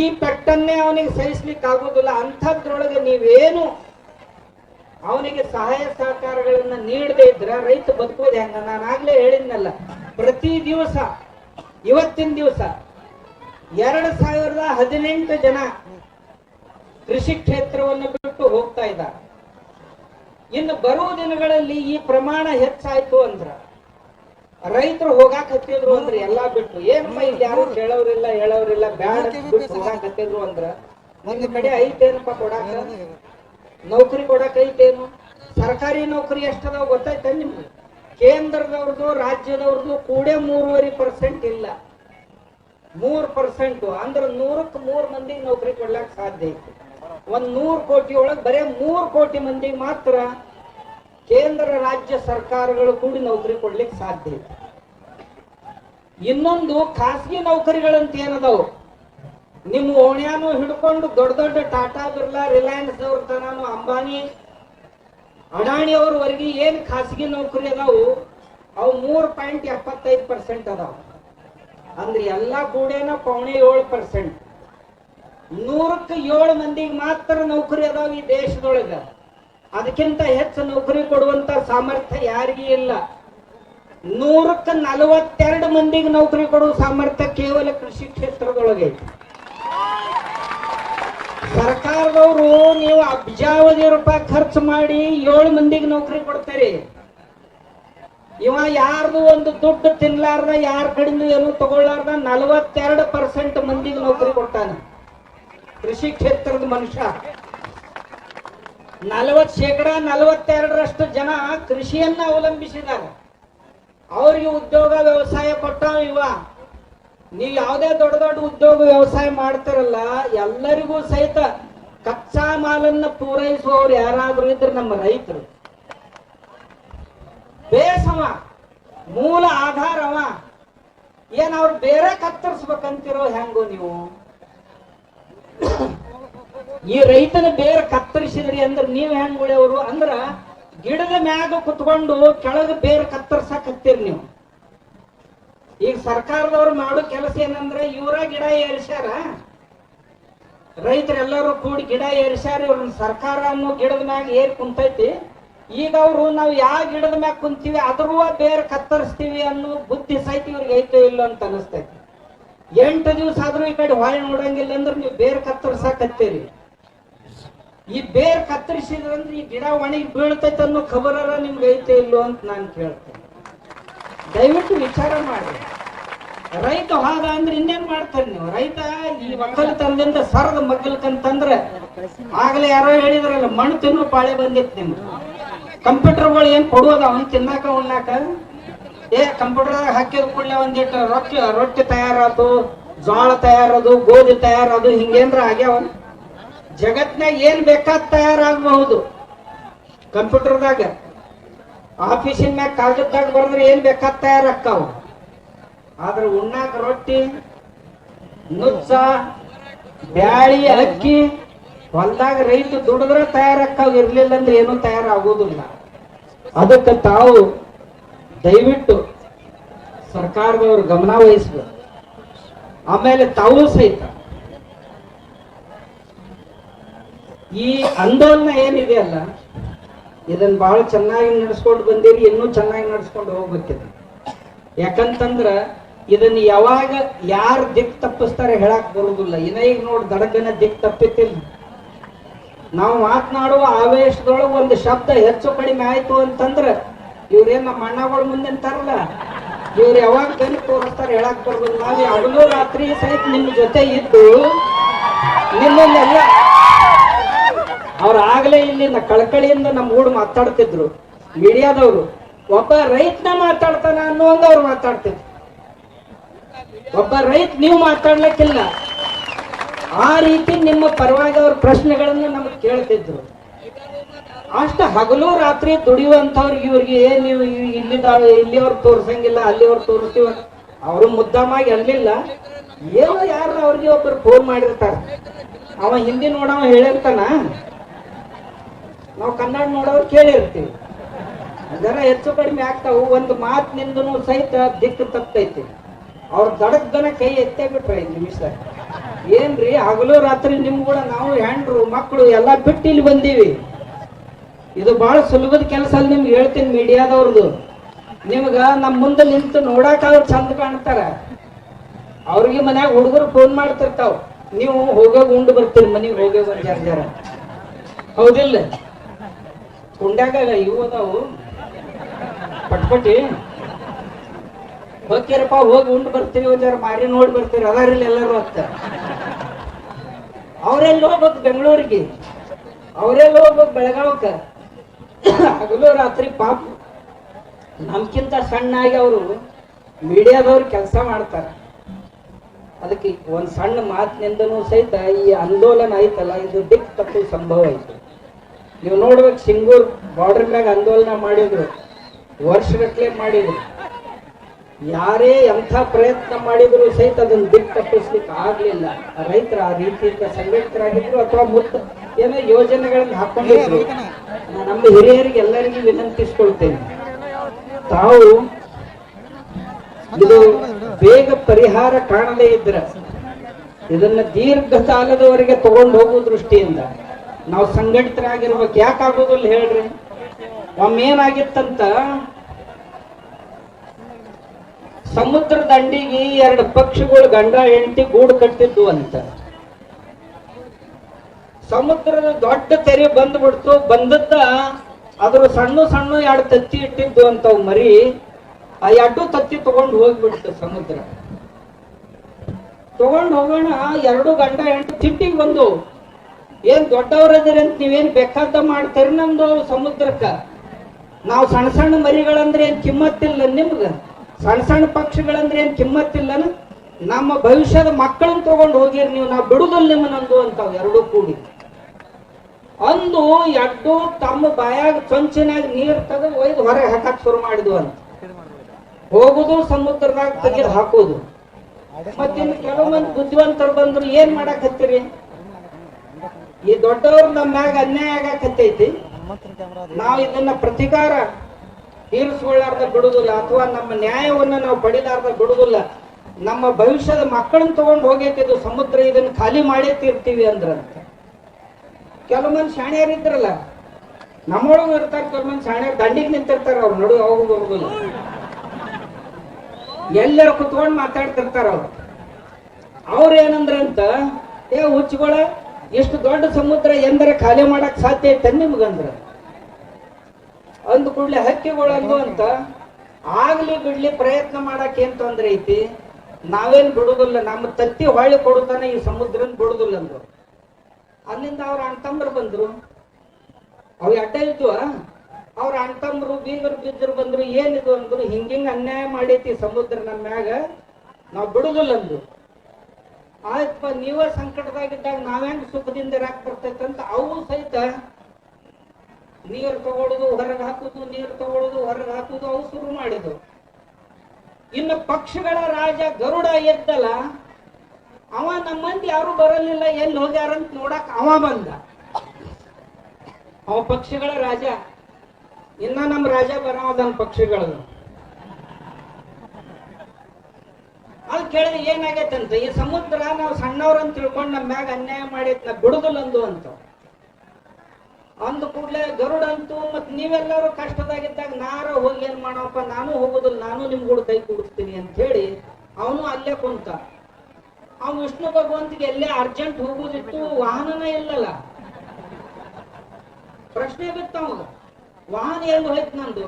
ಈ ಪೆಟ್ಟನ್ನೇ ಅವನಿಗೆ ಸಹಿಸ್ಲಿಕ್ಕೆ ಆಗುವುದಿಲ್ಲ ಅಂಥದ್ರೊಳಗೆ ನೀವೇನು ಅವನಿಗೆ ಸಹಾಯ ಸಹಕಾರಗಳನ್ನ ನೀಡದೇ ಇದ್ರ ರೈತ ಬದುಕೋದು ಹೆಂಗ? ನಾನು ಆಗ್ಲೇ ಹೇಳಿದ್ನಲ್ಲ ಪ್ರತಿ ದಿವಸ ಇವತ್ತಿನ ದಿವಸ ಎರಡು ಸಾವಿರದ ಹದಿನೆಂಟು ಜನ ಕೃಷಿ ಕ್ಷೇತ್ರವನ್ನು ಬಿಟ್ಟು ಹೋಗ್ತಾ ಇದ್ದಾರೆ. ಇನ್ನು ಬರುವ ದಿನಗಳಲ್ಲಿ ಈ ಪ್ರಮಾಣ ಹೆಚ್ಚಾಯ್ತು ಅಂದ್ರ ರೈತರು ಹೋಗಾಕ ಹತ್ತಿದ್ರು ಅಂದ್ರೆ ಎಲ್ಲಾ ಬಿಟ್ಟು ಏನಪ್ಪ ಇಲ್ಲಿ ಯಾರು ಕೇಳೋರಿಲ್ಲ ಹೇಳೋರಿಲ್ಲ ಬ್ಯಾಡ ಬಿಟ್ಟು ಹೋಗಾಕ್ ಹತ್ತಿದ್ರು ಅಂದ್ರ ಒಂದ್ ಕಡೆ ಐತೇನಪ್ಪ ಕೊಡಾಕ? ನೌಕರಿ ಕೊಡಕೈತೇನು ಸರ್ಕಾರಿ ನೌಕರಿ ಎಷ್ಟದಾವ ಗೊತ್ತಾಯ್ತ ನಿಮ್ಗೆ? ಕೇಂದ್ರದವ್ರದ್ದು ರಾಜ್ಯದವ್ರದ್ದು ಕೂಡ ಮೂರುವರೆ ಪರ್ಸೆಂಟ್ ಇಲ್ಲ. ಮೂರ್ ಪರ್ಸೆಂಟ್. ಅಂದ್ರೆ ನೂರಕ್ಕೆ ಮೂರ್ ಮಂದಿಗೆ ನೌಕರಿ ಕೊಡ್ಲಕ್ ಸಾಧ್ಯ ಐತಿ. ಒಂದ್ ನೂರ್ ಕೋಟಿ ಒಳಗ್ ಬರೇ ಮೂರ್ ಕೋಟಿ ಮಂದಿಗೆ ಮಾತ್ರ ಕೇಂದ್ರ, ರಾಜ್ಯ ಸರ್ಕಾರಗಳು ಕೂಡಿ ನೌಕರಿ ಕೊಡ್ಲಿಕ್ಕೆ ಸಾಧ್ಯ ಐತಿ. ಇನ್ನೊಂದು, ಖಾಸಗಿ ನೌಕರಿಗಳಂತ ಏನದಾವು ನಿಮ್ಮ ಓಣ್ಯಾನು ಹಿಡ್ಕೊಂಡು ದೊಡ್ಡ ದೊಡ್ಡ ಟಾಟಾ ಬಿರ್ಲಾ, ರಿಲಯನ್ಸ್ ಅವ್ರ ತನಾನು ಅಂಬಾನಿ, ಅಡಾಣಿ ಅವ್ರವರೆಗೆ ಏನ್ ಖಾಸಗಿ ನೌಕರಿ ಅದಾವು, ಅವು ಮೂರ್ ಪಾಯಿಂಟ್ ಎಪ್ಪತ್ತೈದು ಪರ್ಸೆಂಟ್ ಅದಾವ. ಅಂದ್ರೆ ಎಲ್ಲಾ ಕೂಡೇನ ಪೌಣೆ ಏಳು ಪರ್ಸೆಂಟ್. ನೂರಕ್ಕೆ ಏಳು ಮಂದಿಗೆ ಮಾತ್ರ ನೌಕರಿ ಅದಾವ ಈ ದೇಶದೊಳಗ. ಅದಕ್ಕಿಂತ ಹೆಚ್ಚು ನೌಕರಿ ಕೊಡುವಂತ ಸಾಮರ್ಥ್ಯ ಯಾರಿಗೂ ಇಲ್ಲ. ನೂರಕ್ಕೆ ನಲವತ್ತೆರಡು ಮಂದಿಗೆ ನೌಕರಿ ಕೊಡುವ ಸಾಮರ್ಥ್ಯ ಕೇವಲ ಕೃಷಿ ಕ್ಷೇತ್ರದೊಳಗೆ ಐತಿ ಸರ್ಕಾರದವರು ನೀವು ಅಬ್ಜಾವಧಿ ರೂಪಾಯಿ ಖರ್ಚು ಮಾಡಿ ಏಳು ಮಂದಿಗೆ ನೌಕರಿ ಕೊಡ್ತೀರಿ. ಇವ ಯಾರ್ದು ಒಂದು ದುಡ್ಡು ತಿನ್ಲಾರ್ದ, ಯಾರ ಕಡೆಯಿಂದ ಏನು ತಗೊಳ್ಳಾರ್ದ, ನಲವತ್ತೆರಡು ಪರ್ಸೆಂಟ್ ಮಂದಿಗೆ ನೌಕರಿ ಕೊಟ್ಟಾನ. ಕೃಷಿ ಕ್ಷೇತ್ರದ ಮನುಷ್ಯ. ನಲವತ್ ಶೇಕಡ, ನಲವತ್ತೆರಡರಷ್ಟು ಜನ ಕೃಷಿಯನ್ನ ಅವಲಂಬಿಸಿದ್ದಾರೆ. ಅವ್ರಿಗೆ ಉದ್ಯೋಗ, ವ್ಯವಸಾಯ ಕೊಟ್ಟ ಇವ. ನೀವು ಯಾವುದೇ ದೊಡ್ಡ ದೊಡ್ಡ ಉದ್ಯೋಗ ವ್ಯವಸಾಯ ಮಾಡ್ತಾರಲ್ಲ, ಎಲ್ಲರಿಗೂ ಸಹಿತ ಕಚ್ಚಾ ಮಾಲನ್ನ ಪೂರೈಸುವವರು ಯಾರಾದ್ರೂ ಇದ್ರೆ ನಮ್ಮ ರೈತರು. ಬೇಸವ ಮೂಲ ಆಧಾರವ. ಏನ್ ಅವ್ರು ಬೇರೆ ಕತ್ತರಿಸ್ಬೇಕಂತಿರೋ ಹೆಂಗೋ ನೀವು? ಈ ರೈತನ ಬೇರೆ ಕತ್ತರಿಸಿದ್ರಿ ಅಂದ್ರೆ ನೀವ್ ಹೆಂಗ್ ಉಳಿಯವರು ಅಂದ್ರ ಗಿಡದ ಮ್ಯಾಗ ಕುತ್ಕೊಂಡು ಕೆಳಗ ಬೇರೆ ಕತ್ತರ್ಸಕ್ ನೀವು. ಈಗ ಸರ್ಕಾರದವ್ರು ಮಾಡೋ ಕೆಲಸ ಏನಂದ್ರೆ ಇವರ ಗಿಡ ಏರಿಸ್ಯಾರ. ರೈತರೆಲ್ಲರೂ ಕೂಡಿ ಗಿಡ ಏರಿಸ್ಯಾರ, ಇವ್ರನ್ನ ಸರ್ಕಾರ ಅನ್ನೋ ಗಿಡದ ಮ್ಯಾಗ ಏರ್ ಕುಂತೈತಿ. ಈಗ ಅವರು ನಾವು ಯಾವ ಗಿಡದ ಮ್ಯಾಗ ಕುಂತೀವಿ, ಅದ್ರೂ ಬೇರೆ ಕತ್ತರಿಸ್ತೀವಿ ಅನ್ನೋ ಬುದ್ಧಿ ಸಹಿತ ಇವ್ರಿಗೆ ಐತೋ ಇಲ್ಲೋ ಅಂತ ಅನಿಸ್ತೈತಿ. ಎಂಟು ದಿವಸ ಆದ್ರೂ ಈ ಕಡೆ ಹೊಳೆ ನೋಡಂಗಿಲ್ಲ ಅಂದ್ರೆ ನೀವು ಬೇರೆ ಕತ್ತರಿಸಾಕತ್ತೀರಿ. ಈ ಬೇರ್ ಕತ್ತರಿಸಿದ್ರಂದ್ರೆ ಈ ಗಿಡ ಒಣಗಿ ಬೀಳ್ತೈತೆ ಅನ್ನೋ ಖಬರರ ನಿಮ್ಗೆ ಐತೆ ಇಲ್ಲೋ ಅಂತ ನಾನು ಕೇಳ್ತೇನೆ. ದಯವಿಟ್ಟು ವಿಚಾರ ಮಾಡಿ ರೈತ ಹೋದ ಅಂದ್ರೆ ಇನ್ನೇನ್ ಮಾಡ್ತಾರೆ ನೀವು? ರೈತ ಈ ಒಕ್ಕಲತನದಿಂದ ಸರದ ಮಗ್ಗಲ್ಕಂತಂದ್ರೆ ಆಗಲೇ ಯಾರೋ ಹೇಳಿದ್ರಲ್ಲ, ಮಣ್ಣು ತಿನ್ನು ಪಾಳೆ ಬಂದಿತ್ತು ನಿಮ್ಗೆ. ಕಂಪ್ಯೂಟರ್ಗಳು ಏನ್ ಕೊಡೋದ ಅವನ್ ತಿನ್ನಾಕ ಉಣ್ಣಾಕ? ಏ, ಕಂಪ್ಯೂಟರ್ದಾಗ ಹಾಕಿದ ಕೂಡಲೇ ಒಂದಿಟ್ಟು ರೊಟ್ಟಿ ರೊಟ್ಟಿ ತಯಾರಾತು ಜೋಳ ತಯಾರದು, ಗೋಧಿ ತಯಾರದು, ಹಿಂಗೇನ್ರ ಆಗ್ಯಾವ? ಜಗತ್ನಾಗ ಏನ್ ಬೇಕಾದ ತಯಾರಾಗಬಹುದು? ಕಂಪ್ಯೂಟರ್ದಾಗ, ಆಫೀಸಿನ ಮ್ಯಾಗ ಕಾಗದದಾಗ ಬರೆದ್ರೆ ಏನ್ ಬೇಕಾದ್ ತಯಾರಾಕ್ಕಾವ ಆದ್ರೆ ಉಣ್ಣಾಕ ರೊಟ್ಟಿ, ನುಚ್ಚ, ಬ್ಯಾಳಿ, ಅಕ್ಕಿ, ಹೊಲ್ದಾಗ ರೈತ ದುಡಿದ್ರ ತಯಾರಕ್ಕಾಗ ಇರ್ಲಿಲ್ಲ ಅಂದ್ರೆ ಏನೂ ತಯಾರಾಗೋದಿಲ್ಲ. ಅದಕ್ಕೆ ತಾವು ದಯವಿಟ್ಟು ಸರ್ಕಾರದವರು ಗಮನ ವಹಿಸ್ಬೇಕು. ಆಮೇಲೆ ತಾವು ಸಹಿತ ಈ ಆಂದೋಲನ ಏನಿದೆಯಲ್ಲ ಇದನ್ನ ಬಹಳ ಚೆನ್ನಾಗಿ ನಡೆಸ್ಕೊಂಡು ಬಂದಿರಿ, ಇನ್ನೂ ಚೆನ್ನಾಗಿ ನಡೆಸ್ಕೊಂಡು ಹೋಗ್ಬೇಕಿದೆ. ಯಾಕಂತಂದ್ರ ಇದನ್ನ ಯಾವಾಗ ಯಾರು ದಿಕ್ ತಪ್ಪಿಸ್ತಾರೆ ಹೇಳಕ್ ಬರುದಿಲ್ಲ. ಇನ್ನ ಈಗ ನೋಡಿ ದಡಗನ ದಿಕ್ ತಪ್ಪಿತ್ತಿಲ್ಲ ನಾವು ಮಾತನಾಡುವ ಆವೇಶದೊಳಗೆ ಒಂದು ಶಬ್ದ ಹೆಚ್ಚು ಕಡಿಮೆ ಆಯ್ತು ಅಂತಂದ್ರ ಇವ್ರೇನ್ ನಮ್ಮ ಅಣ್ಣಗಳ ಮುಂದೆ ಅಂತಾರಲ್ಲ ಇವ್ರು ಯಾವಾಗ ಕೈ ತೋರಿಸ್ತಾರೆ ಹೇಳಕ್ ಬರೋದಿಲ್ಲ. ನಾವು ಹಗಲು ರಾತ್ರಿ ಸಹಿತ ನಿಮ್ ಜೊತೆ ಇದ್ದು ನಿಮ್ಮನ್ನೆಲ್ಲ ಅವ್ರ ಆಗ್ಲೇ ಇಲ್ಲಿಂದ ಕಳಕಳಿಯಿಂದ ನಮ್ಮ ಊಡ್ ಮಾತಾಡ್ತಿದ್ರು. ಮೀಡಿಯಾದವರು. ಒಬ್ಬ ರೈತನ ಮಾತಾಡ್ತಾನ ಅನ್ನುವಂಗ ಅವ್ರು ಮಾತಾಡ್ತಿದ್ರು. ಒಬ್ಬ ರೈತ ನೀವು ಮಾತಾಡ್ಲಿಕ್ಕಿಲ್ಲ. ಆ ರೀತಿ ನಿಮ್ಮ ಪರವಾಗಿ ಅವ್ರ ಪ್ರಶ್ನೆಗಳನ್ನು ನಮಗೆ ಕೇಳ್ತಿದ್ರು. ಅಷ್ಟ ಹಗಲು ರಾತ್ರಿ ದುಡಿಯುವಂಥವ್ರಿಗೆ ಇವ್ರಿಗೆ ಏನ್ ನೀವು ಇಲ್ಲಿದ ಇಲ್ಲಿಯವ್ರು ತೋರ್ಸಂಗಿಲ್ಲ ಅಲ್ಲಿಯವ್ರು ತೋರಿಸ್ತೀವ ಅವರು ಮುದ್ದಾಮಾಗಿ ಅಲ್ಲಿಲ್ಲ ಏನೋ ಯಾರು ಅವ್ರಿಗೆ ಒಬ್ಬರು ಫೋನ್ ಮಾಡಿರ್ತಾರ. ಅವ ಹಿಂದಿ ನೋಡವ ಹೇಳಿರ್ತಾನ. ನಾವು ಕನ್ನಡ ನೋಡೋರು ಕೇಳಿರ್ತೀವಿ. ಜರ ಹೆಚ್ಚು ಕಡಿಮೆ ಆಗ್ತಾವು. ಒಂದು ಮಾತು ನಿಂದನು ಸಹಿತ ದಿಕ್ಕು ತಪ್ಪೈತಿ ಅವ್ರ ದಡಗ್ದನ ಕೈ ಎತ್ತೇ ಬಿಟ್ರೆ ಐದು ನಿಮಿಷ. ಏನ್ರಿ, ಹಗಲು ರಾತ್ರಿ ನಿಮ್ ಕೂಡ ನಾವು ಹೆಂಡ್ರು ಮಕ್ಕಳು ಎಲ್ಲ ಬಿಟ್ಟು ಇಲ್ಲಿ ಬಂದೀವಿ. ಇದು ಬಹಳ ಸುಲಭದ ಕೆಲಸ ಅಲ್ಲಿ ನಿಮ್ಗೆ ಹೇಳ್ತೀನಿ ಮೀಡಿಯಾದವ್ರದ್ದು ನಿಮ್ಗ ನಮ್ಮ ಮುಂದೆ ನಿಂತು ನೋಡಾಕ ಅವ್ರು ಚಂದ ಕಾಣ್ತಾರ. ಅವ್ರಿಗೆ ಮನ್ಯಾಗ ಹುಡುಗರು ಫೋನ್ ಮಾಡ್ತಿರ್ತಾವ. ನೀವು ಹೋಗೋಗ ಉಂಡು ಬರ್ತೀರಿ, ಮನೆಗೆ ಹೋಗೋಗ ಜರ ಹೌದಿಲ್ಲ? ಕುಂಡ್ಯಾಗ ಇವು ಅದಾವು. ಪಟ್ಪಟಿ ಹೋಗ್ತೀರಪ್ಪ ಹೋಗಿ ಉಂಡು ಬರ್ತೀವಿ ಒಂದ್ ಜರ ಮಾರಿ ನೋಡಿ ಬರ್ತೀರಿ, ಅದಾರಿಲ್ಲ ಎಲ್ಲರೂ ಅಂತ. ಅವರೆಲ್ಲ ಹೋಗ್ಬೇಕು ಬೆಂಗಳೂರಿಗೆ. ಅವರೆಲ್ಲಿ ಹೋಗ್ಬೇಕು ಬೆಳಗಾವಕ್ಕ ಹಗಲು ರಾತ್ರಿ ಪಾಪ ನಮ್ಕಿಂತ ಸಣ್ಣಾಗಿ ಅವರು ಮೀಡಿಯಾದವ್ರು ಕೆಲಸ ಮಾಡ್ತಾರೆ. ಅದಕ್ಕೆ ಒಂದು ಸಣ್ಣ ಮಾತಿನಿಂದನೂ ಸಹಿತ ಈ ಆಂದೋಲನ ಐತಲ್ಲ ಇದು ದಿಕ್ ತಪ್ಪು ಸಂಭವ ಐತೆ ನೀವು ನೋಡ್ಬೇಕು ಸಿಂಗೂರ್ ಬಾರ್ಡರ್ ಮ್ಯಾಗ ಆಂದೋಲನ ಮಾಡಿದ್ರು, ವರ್ಷಗಟ್ಲೆ ಮಾಡಿದ್ರು. ಯಾರೇ ಎಂಥ ಪ್ರಯತ್ನ ಮಾಡಿದ್ರು ಸಹಿತ ಅದನ್ನ ದಿಕ್ ತಪ್ಪಿಸ್ಲಿಕ್ಕೆ ಆಗ್ಲಿಲ್ಲ. ರೈತರ ಆ ರೀತಿಯಿಂದ ಸಂಘಟಿತರಾಗಿದ್ರು ಅಥವಾ ಮುತ್ತ ಏನೋ ಯೋಜನೆಗಳನ್ನ ಹಾಕೊಂಡಿದ್ರು. ನಮ್ಮ ಹಿರಿಯರಿಗೆ ಎಲ್ಲರಿಗೂ ವಿನಂತಿಸ್ಕೊಳ್ತೇನೆ. ತಾವು ಇದು ಬೇಗ ಪರಿಹಾರ ಕಾಣದೇ ಇದ್ರ ಇದನ್ನ ದೀರ್ಘ ಕಾಲದವರೆಗೆ ತಗೊಂಡು ಹೋಗುವ ದೃಷ್ಟಿಯಿಂದ ನಾವು ಸಂಘಟಿತರಾಗಿರ್ಬೇಕು. ಯಾಕಾಗೋದಲ್ಲಿ ಹೇಳ್ರಿ? ಒಮ್ಮೆ ಏನಾಗಿತ್ತಂತ ಸಮುದ್ರ ದಂಡಿಗೆ ಎರಡು ಪಕ್ಷಿಗಳು ಗಂಡ ಹೆಂಡತಿ ಗೂಡು ಕಟ್ಟಿದ್ದು ಅಂತ. ಸಮುದ್ರದ ದೊಡ್ಡ ತೆರೆ ಬಂದ್ಬಿಡ್ತು, ಬಂದದ್ದ ಅದ್ರ ಸಣ್ಣ ಸಣ್ಣ ಎರಡು ತತ್ತಿ ಇಟ್ಟಿದ್ದು ಅಂತವ್ ಮರಿ, ಆ ಎರಡು ತತ್ತಿ ತಗೊಂಡು ಹೋಗ್ಬಿಡ್ತು ಸಮುದ್ರ. ತಗೊಂಡು ಹೋಗೋಣ, ಎರಡು ಗಂಡ ಹೆಂಡತಿ ತಿಟ್ಟಿಗೆ ಬಂದು, ಏನ್ ದೊಡ್ಡವರದಿರಿ ಅಂತ ನೀವೇನ್ ಬೇಕಾದ ಮಾಡ್ತೀರಿ ನಮ್ದು ಸಮುದ್ರಕ್ಕ? ನಾವು ಸಣ್ಣ ಸಣ್ಣ ಮರಿಗಳಂದ್ರೆ ಏನ್ ಕಿಮ್ಮತ್ತಿಲ್ಲ ನಿಮ್ಗ? ಸಣ್ಣ ಸಣ್ಣ ಪಕ್ಷಗಳಂದ್ರೆ ಏನ್ ಕಿಮ್ಮತ್ತಿಲ್ಲನ? ನಮ್ಮ ಭವಿಷ್ಯದ ಮಕ್ಕಳನ್ನ ತಗೊಂಡು ಹೋಗಿರಿ ನೀವು, ನಾವು ಬಿಡುದಿಲ್ಲ ನಿಮ್ಮನ್ನಂದು ಅಂತಾವ್ ಎರಡೂ ಕೂಡಿ. ಅಂದು ಎಡ್ಡು ತಮ್ಮ ಬಾಯಾಗ ಚೊಂಚಿನಾಗ ನೀರ್ ತೆಗೆದು ಒಯ್ದು ಹೊರಗೆ ಹಾಕಕ್ ಶುರು ಮಾಡಿದ್ವು ಅಂತ. ಹೋಗುದು, ಸಮುದ್ರದಾಗ ತೆಗೆದು ಹಾಕೋದು. ಮತ್ತಿನ್ನು ಕೆಲವು ಮಂದಿ ಬುದ್ಧಿವಂತರು ಬಂದ್ರು, ಏನ್ ಮಾಡಕ್ ಹತ್ತಿರಿ? ಈ ದೊಡ್ಡವ್ರ ನಮ್ಮ ಮ್ಯಾಗ ಅನ್ಯಾಯ ಆಗಾಕತ್ತೈತಿ ನಾವು ಇದನ್ನ ಪ್ರತಿಕಾರ ತೀರಿಸ್ಕೊಳ್ಳಾರ್ದ ಬಿಡುದಿಲ್ಲ ಅಥವಾ ನಮ್ಮ ನ್ಯಾಯವನ್ನ ನಾವು ಪಡಿಲಾರ್ದ ಬಿಡುದಿಲ್ಲ ನಮ್ಮ ಭವಿಷ್ಯದ ಮಕ್ಕಳನ್ನ ತಗೊಂಡು ಇದು ಸಮುದ್ರ, ಇದನ್ನ ಖಾಲಿ ಮಾಡೇ ತೀರ್ತೀವಿ ಅಂದ್ರಂತ. ಕೆಲವು ಮಂದಿ ಶಾಣ್ಯರು ಇದ್ರಲ್ಲ, ನಮ್ಮೊಳಗೂ ಇರ್ತಾರೆ ಕೆಲವು ಮಂದಿ ಶಾಣ್ಯರು ದಂಡಿಗೆ ನಿಂತಿರ್ತಾರ ಅವ್ರು, ನಡು ಹೋಗು ಬರುದಿಲ್ಲ. ಎಲ್ಲರ ಕುತ್ಕೊಂಡು ಮಾತಾಡ್ತಿರ್ತಾರ ಅವ್ರು. ಅವ್ರ ಏನಂದ್ರಂತ ಏ ಹುಚ್ಚುಗಳ, ಇಷ್ಟು ದೊಡ್ಡ ಸಮುದ್ರ ಎಂದರೆ ಖಾಲಿ ಮಾಡಕ್ ಸಾಧ್ಯ ಐತೆ ನಿಮ್ಗಂದ್ರ? ಅಂದ ಕೂಡಲೇ ಹಕ್ಕಿಗಳು ಅಂತ ಆಗ್ಲಿ ಬಿಡ್ಲಿ ಪ್ರಯತ್ನ ಮಾಡಕ್ ಏನ್ ತೊಂದ್ರೆ ಐತಿ? ನಾವೇನ್ ಬಿಡುದಿಲ್ಲ, ನಮ್ಮ ತತ್ತಿ ಹೊಳ್ಳಿ ಕೊಡುತ್ತಾನೆ, ಈ ಸಮುದ್ರನ್ ಬಿಡುದಿಲ್ಲ ಅಂದ್ರು. ಅಲ್ಲಿಂದ ಅವ್ರ ಅಣ್ತಂಬ್ರು ಬಂದ್ರು. ಅವ್ ಅಡ್ಡ ಇದ್ವ ಅವ್ರ ಅಣ್ತಂಬ್ರು ಬೀಗರು ಬಿದ್ದರು ಬಂದ್ರು, ಏನಿದು ಅಂದ್ರು, ಹಿಂಗಿಂಗ್ ಅನ್ಯಾಯ ಮಾಡೈತಿ ಸಮುದ್ರ ನಮ್ಮ ಮ್ಯಾಗ. ನಾವ್ ಬಿಡುದಿಲ್ಲ ಅಂದ್ರು. ಆಯ್ತಪ್ಪ ನೀವ ಸಂಕಟದಾಗಿದ್ದಾಗ ನಾವೇನ್ ಸುಖದಿಂದ ಇರಾಕ್ ಬರ್ತೈತಂತ ಅವು ಸಹಿತ ನೀರು ತಗೊಳುದು, ಹೊರಗೆ ಹಾಕುದು, ನೀರು ತಗೊಳುದು, ಹೊರಗೆ ಹಾಕುದು, ಅವು ಶುರು ಮಾಡಿದ್ರು ಇನ್ನು ಪಕ್ಷಗಳ ರಾಜ ಗರುಡ ಎದ್ದಲ್ಲ ಅವ ನಮ್ಮ ಮಂದಿ ಯಾರು ಬರಲಿಲ್ಲ, ಎಲ್ಲಿ ಹೋಗ್ಯಾರಂತ ನೋಡಕ್ ಅವ ಬಂದ. ಅವ ಪಕ್ಷಿಗಳ ರಾಜ. ಇನ್ನ ನಮ್ಮ ರಾಜ ಬರೋದನ್ ಪಕ್ಷಿಗಳದು ಅಲ್ಲಿ ಕೇಳಿದ್ರೆ ಏನಾಗೈತಂತ? ಈ ಸಮುದ್ರ ನಾವು ಸಣ್ಣವ್ರಂತ ತಿಳ್ಕೊಂಡು ನಮ್ಮ ಮ್ಯಾಗ ಅನ್ಯಾಯ ಮಾಡಿದ್ನ ನಾ ಅಂತ. ಅಂದ ಕೂಡಲೇ ಗರುಡ ಅಂತು ಮತ್ ನೀವೆಲ್ಲರೂ ಕಷ್ಟದಾಗಿದ್ದಾಗ ನಾರ ಹೋಗಿ ಏನ್ ಮಾಡಪ್ಪ? ನಾನು ಹೋಗುದಿಲ್ಲ, ನಾನು ನಿಮ್ ಕೂಡ ಕೈ ಕೂಡಿಸ್ತೀನಿ ಅಂತ ಹೇಳಿ ಅವನು ಅಲ್ಲೇ ಕುಂತ. ಅವ್ನು ವಿಷ್ಣು ಭಗವಂತಿಗೆ ಎಲ್ಲೇ ಅರ್ಜೆಂಟ್ ಹೋಗುದಿತ್ತು, ವಾಹನನ ಇಲ್ಲಲ್ಲ. ಪ್ರಶ್ನೆ ಬಿತ್ತ ಅವನು ವಾಹನ ಎಲ್ಲಿ ಹೋಯ್ತು ನಂದು.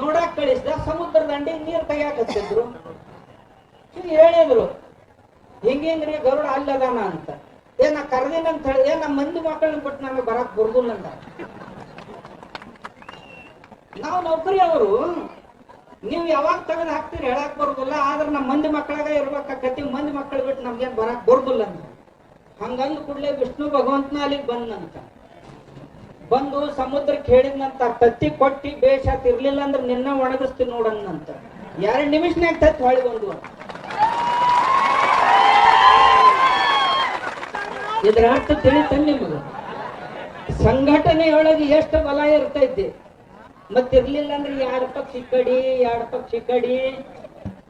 ನೋಡಕ್ ಕಳಿಸ್ದ ಸಮುದ್ರ ದಂಡಿ ನೀರ್ ತೆಗ್ಯಾಕತ್ತಿದ್ರು ಹೇಳಿದ್ರು ಹಿಂಗೇನ್ರಿ ಗರುಡ ಅಲ್ಲದಾನ? ಅಂತ. ಏ, ನಾ ಕರ್ದಿನ ಅಂತ ಹೇಳಿ, ಏ ನಮ್ಮ ಮಂದಿ ಮಕ್ಕಳನ್ನ ಬಿಟ್ಟು ನಮಗೆ ಬರಕ್ ಬರ್ದಿಲ್ಲ ಅಂತ ನಾವು ನೌಕರಿ ಅವರು, ನೀವು ಯಾವಾಗ ತೆಗೆದು ಹಾಕ್ತೀರಿ ಹೇಳಕ್ ಬರುದಿಲ್ಲ, ಆದ್ರೆ ನಮ್ಮ ಮಂದಿ ಮಕ್ಕಳಾಗ ಇರ್ಬೇಕಾಕತಿ ಮಂದಿ ಮಕ್ಕಳು ಬಿಟ್ಟು ನಮ್ಗೇನ್ ಬರಕ್ ಬರ್ದಿಲ್ಲ ಅಂತ ಹಂಗಂದ ಕೂಡಲೇ ವಿಷ್ಣು ಭಗವಂತನ ಅಲ್ಲಿಗೆ ಬಂದಂತ ಬಂದು ಸಮುದ್ರಕ್ಕೆ ಹೇಳಿದ್ನಂತ ತತ್ತಿ ಕೊಟ್ಟಿ ಬೇಷ ತಿರ್ಲಿಲ್ಲ ಅಂದ್ರೆ ನಿನ್ನ ಒಣಗಿಸ್ತೀನಿ ನೋಡನ್ನಂತ ಎರಡು ನಿಮಿಷನೇ ತತ್ತಿ ಹೊಳಿ ಬಂದು ಇದ್ರ ಅರ್ಥ ತಿಳಿತಾನೆ ನಿಮಗೆ ಸಂಘಟನೆಯೊಳಗೆ ಎಷ್ಟು ಬಲ ಇರ್ತೈತಿ? ಮತ್ತಿರ್ಲಿಲ್ಲ ಅಂದ್ರೆ ಎರಡು ಪಕ್ಷ ಕಡಿ ಎರಡು ಪಕ್ಷ ಕಡಿ?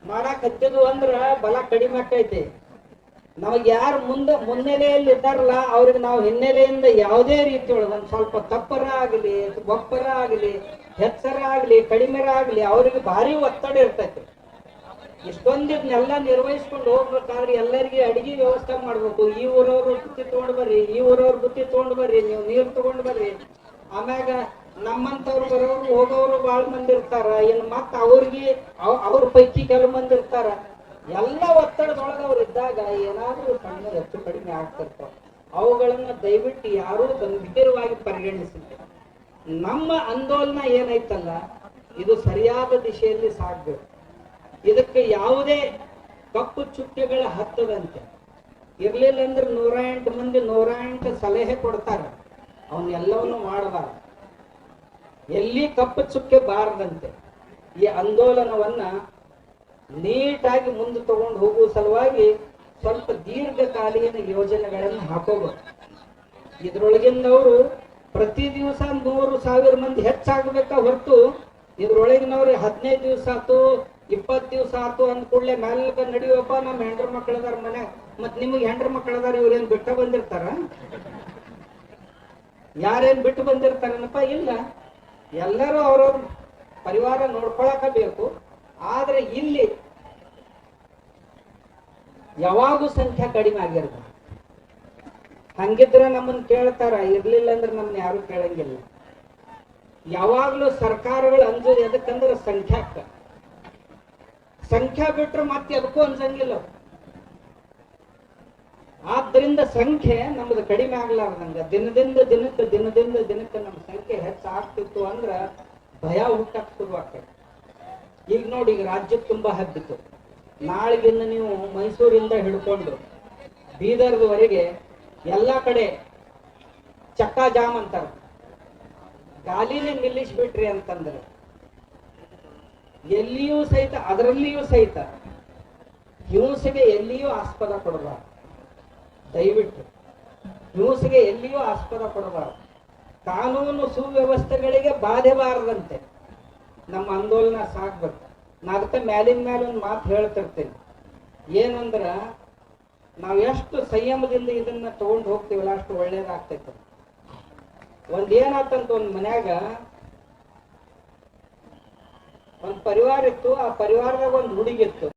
ಮಾಡಕ್ ಹತ್ತಿದ್ವು ಅಂದ್ರ ಬಲ ಕಡಿಮೆ ಆಗ್ತೈತಿ. ನಮಗ್ ಯಾರು ಮುಂದ ಮುನ್ನೆಲೆಯಲ್ಲಿ ಇದ್ದಾರಲ್ಲ ಅವ್ರಿಗೆ ನಾವು ಹಿನ್ನೆಲೆಯಿಂದ ಯಾವುದೇ ರೀತಿಯೊಳಗೆ ಒಂದ್ ಸ್ವಲ್ಪ ತಪ್ಪರ ಆಗ್ಲಿ, ಬೊಪ್ಪರ ಆಗ್ಲಿ, ಹೆಚ್ಚರ ಆಗ್ಲಿ, ಕಡಿಮೆರ ಆಗಲಿ, ಅವ್ರಿಗೆ ಭಾರಿ ಒತ್ತಡ ಇರ್ತೈತಿ. ಇಷ್ಟೊಂದಿದ್ನೆಲ್ಲ ನಿರ್ವಹಿಸ್ಕೊಂಡು ಹೋಗ್ಬೇಕಾದ್ರೆ ಎಲ್ಲರಿಗೆ ಅಡಿಗೆ ವ್ಯವಸ್ಥೆ ಮಾಡ್ಬೇಕು. ಈ ಊರವ್ರು ಬುತ್ತಿ ತಗೊಂಡ್ ಬರ್ರಿ, ಈ ಊರವ್ರು ಬುತ್ತಿ ತಗೊಂಡ್ ಬರ್ರಿ, ನೀವು ನೀರ್ ತಗೊಂಡ್ ಬರ್ರಿ. ಆಮ್ಯಾಗ ನಮ್ಮಂತವ್ರು ಬರೋರು ಹೋಗೋರು ಬಾಳ ಮಂದಿ ಇರ್ತಾರ. ಇನ್ನು ಮತ್ತ ಅವ್ರಿಗೆ ಅವ್- ಅವ್ರ ಪೈಕಿ ಕೆಲವು ಮಂದಿ ಇರ್ತಾರ. ಎಲ್ಲ ಒತ್ತಡದೊಳಗ ಅವ್ರು ಇದ್ದಾಗ ಏನಾದ್ರೂ ಸಣ್ಣ ಹೆಚ್ಚು ಕಡಿಮೆ ಆಗ್ತಿರ್ತಾವ. ಅವುಗಳನ್ನ ದಯವಿಟ್ಟು ಯಾರೂ ಗಂಭೀರವಾಗಿ ಪರಿಗಣಿಸಿಲ್ಲ. ನಮ್ಮ ಆಂದೋಲನ ಏನೈತಲ್ಲ, ಇದು ಸರಿಯಾದ ದಿಶೆಯಲ್ಲಿ ಸಾಗ್ಬೇಕು. ಇದಕ್ಕೆ ಯಾವುದೇ ಕಪ್ಪು ಚುಕ್ಕೆಗಳ ಹತ್ತದಂತೆ. ಇರ್ಲಿಲ್ಲ ಅಂದ್ರೆ ನೂರ ಎಂಟು ಮಂದಿ, ನೂರ ಎಂಟು ಸಲಹೆ ಕೊಡ್ತಾರೆ. ಅವನ್ನೆಲ್ಲವನ್ನು ಮಾಡಬಾರ ಎಲ್ಲಿ ಕಪ್ಪು ಚುಕ್ಕೆ ಬಾರದಂತೆ. ಈ ಆಂದೋಲನವನ್ನ ನೀಟಾಗಿ ಮುಂದೆ ತಗೊಂಡು ಹೋಗುವ ಸಲುವಾಗಿ ಸ್ವಲ್ಪ ದೀರ್ಘಕಾಲೀನ ಯೋಜನೆಗಳನ್ನು ಹಾಕೋಬೇಕು ಅವರು ಪ್ರತಿ ದಿವಸ ನೂರು ಸಾವಿರ ಮಂದಿ ಹೆಚ್ಚಾಗಬೇಕಾ ಹೊರತು ಇದ್ರೊಳಗಿನವ್ರು ಹದಿನೈದು ದಿವಸ ಆತು ಇಪ್ಪತ್ತು ದಿವಸ ಆತು ಅಂದ ಕೂಡಲೇ ಮ್ಯಾಲ್ಕ ನಡಿಯಪ್ಪ ನಮ್ಮ ಹೆಂಡ್ರ ಮಕ್ಕಳದಾರ ಮನೆ. ಮತ್ ನಿಮಗೆ ಹೆಂಡ್ರ ಮಕ್ಕಳದಾರ ಇವ್ರೇನ್ ಬಿಟ್ಟ ಬಂದಿರ್ತಾರ? ಯಾರೇನ್ ಬಿಟ್ಟು ಬಂದಿರ್ತಾರನಪ್ಪ? ಇಲ್ಲ. ಎಲ್ಲರೂ ಅವ್ರವ್ರ ಪರಿವಾರ ನೋಡ್ಕೊಳಕ ಬೇಕು ಆದ್ರೆ ಇಲ್ಲಿ ಯಾವಾಗೂ ಸಂಖ್ಯೆ ಕಡಿಮೆ ಆಗಿರ್ಬ ಹಂಗಿದ್ರೆ ನಮ್ಮನ್ನ ಕೇಳ್ತಾರ, ಇರ್ಲಿಲ್ಲ ಅಂದ್ರೆ ನಮ್ನ ಯಾರು ಕೇಳಂಗಿಲ್ಲ. ಯಾವಾಗ್ಲೂ ಸರ್ಕಾರಗಳು ಅಂಜೋದು ಎದಕ್ಕಂದ್ರೆ ಸಂಖ್ಯಾಕ್ಕ ಸಂಖ್ಯಾ ಬಿಟ್ರೆ ಮತ್ತೆ ಅದಕ್ಕೂ ಅನ್ಸಂಗಿಲ್ಲ. ಆದ್ದರಿಂದ ಸಂಖ್ಯೆ ನಮ್ದು ಕಡಿಮೆ ಆಗ್ಲಾರ್ದಂಗ ದಿನದಿಂದ ದಿನಕ್ಕೆ ದಿನದಿಂದ ದಿನಕ್ಕೆ ನಮ್ಮ ಸಂಖ್ಯೆ ಹೆಚ್ಚಾಗ್ತಿತ್ತು ಅಂದ್ರ ಭಯ ಹುಟ್ಟಕ್ ಶುರು ಆಕೈತಿ ಈಗ ನೋಡಿ, ಈಗ ರಾಜ್ಯ ತುಂಬಾ ಹಬ್ಬಿತ್ತು ನಾಳೆಗಿಂದ ನೀವು ಮೈಸೂರಿಂದ ಹಿಡ್ಕೊಂಡು ಬೀದರ್ವರೆಗೆ ಎಲ್ಲಾ ಕಡೆ ಚಕ್ಕಾ ಜಾಮ್ ಅಂತಾರ. ಗಾಲಿನೇ ನಿಲ್ಲಿಸ್ಬಿಟ್ರಿ ಅಂತಂದ್ರೆ ಎಲ್ಲಿಯೂ ಸಹಿತ, ಅದರಲ್ಲಿಯೂ ಸಹಿತ ಹಿಂಸೆಗೆ ಎಲ್ಲಿಯೂ ಆಸ್ಪದ ಕೊಡಬಾರ್ದು. ದಯವಿಟ್ಟು ಹಿಂಸೆಗೆ ಎಲ್ಲಿಯೂ ಆಸ್ಪದ ಕೊಡಬಾರ್ದು. ಕಾನೂನು ಸುವ್ಯವಸ್ಥೆಗಳಿಗೆ ಬಾಧೆ ಬಾರದಂತೆ ನಮ್ಮ ಆಂದೋಲನ ಸಾಕ್ಬೇಕು. ನಾದಕ್ಕೆ ಮ್ಯಾಲಿನ ಮ್ಯಾಲ ಒಂದು ಮಾತು ಹೇಳ್ತಿರ್ತೇನೆ. ಏನಂದ್ರ, ನಾವು ಎಷ್ಟು ಸಂಯಮದಿಂದ ಇದನ್ನ ತಗೊಂಡು ಹೋಗ್ತೀವಲ್ಲ, ಅಷ್ಟು ಒಳ್ಳೇದಾಗ್ತೈತೆ. ಒಂದೇನಾತಂತ ಒಂದ್ ಮನ್ಯಾಗ ಒಂದ್ ಪರಿವಾರ ಇತ್ತು ಆ ಪರಿವಾರದಾಗ ಒಂದ್ ಹುಡುಗಿತ್ತು